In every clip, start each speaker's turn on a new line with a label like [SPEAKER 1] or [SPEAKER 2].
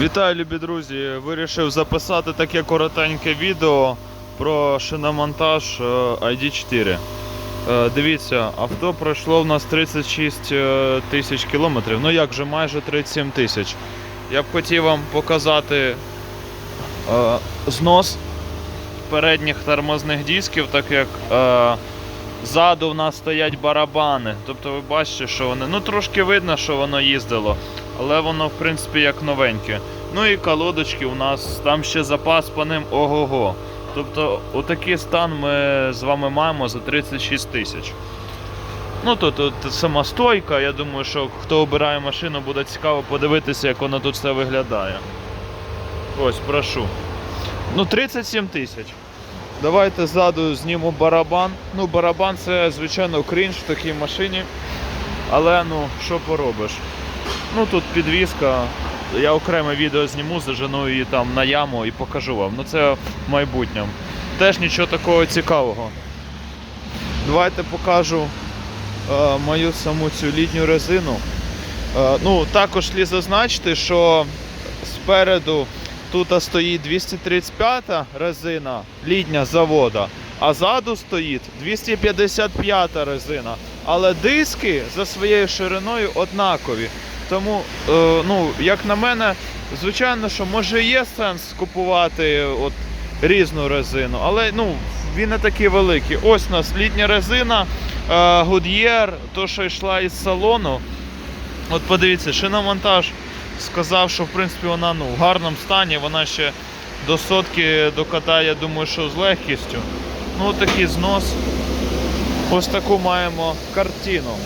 [SPEAKER 1] Вітаю, любі друзі! Вирішив записати таке коротеньке відео про шиномонтаж е, ID4. Е, Дивіться, авто пройшло в нас 36 е, тисяч кілометрів, ну як же майже 37 тисяч. Я б хотів вам показати е, знос передніх тормозних дисків, так як е, ззаду в нас стоять барабани. Тобто ви бачите, що вони. Ну трошки видно, що воно їздило, але воно в принципі як новеньке. Ну і колодочки у нас там ще запас по ним ого-го. Тобто, отакий стан ми з вами маємо за 36 тисяч. Ну тут, тут сама стойка, я думаю, що хто обирає машину, буде цікаво подивитися, як воно тут все виглядає. Ось, прошу. Ну, 37 тисяч. Давайте ззаду зніму барабан. Ну, барабан це, звичайно, крінж в такій машині. Але ну, що поробиш? Ну тут підвіска. Я окреме відео зніму, зажену її там на яму і покажу вам. Ну це в майбутньому. Теж нічого такого цікавого. Давайте покажу е, мою саму цю літню резину. Е, ну, також слід зазначити, що спереду тут стоїть 235 резина літня завода, а ззаду стоїть 255 резина. Але диски за своєю шириною однакові. Тому, е, ну, як на мене, звичайно, що може є сенс купувати от, різну резину, але ну, він не такий великий. Ось у нас літня резина, е, Goodyear, то, що йшла із салону. От подивіться, шиномонтаж сказав, що в принципі вона ну, в гарному стані, вона ще до сотки докатає, я думаю, що з легкістю. Ну, такий знос. Ось таку маємо картину.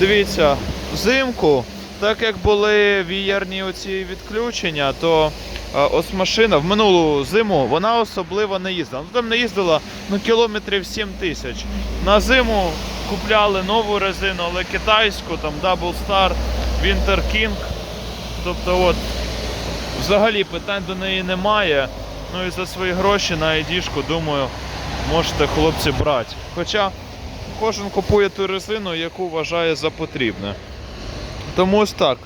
[SPEAKER 1] Дивіться, взимку, так як були віярні оці відключення, то е, ось машина в минулу зиму вона особливо не їздила. Ну, там не їздила ну, кілометрів 7 тисяч. На зиму купляли нову резину, але китайську, там Double Star, Winter King. Тобто, от, взагалі питань до неї немає. Ну і за свої гроші на ID-шку, думаю, можете хлопці брати. Хоча кожен купує ту резину, яку вважає за потрібне. Тому ось так.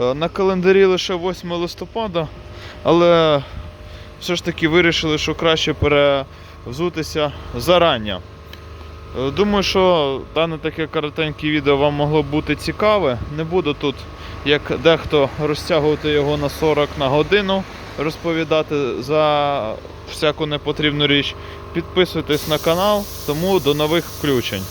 [SPEAKER 1] Е, На календарі лише 8 листопада, але все ж таки вирішили, що краще перевзутися зарання. Е, Думаю, що дане таке коротеньке відео вам могло бути цікаве. Не буду тут, як дехто розтягувати його на 40 на годину, розповідати за всяку непотрібну річ. Підписуйтесь на канал, тому до нових включень.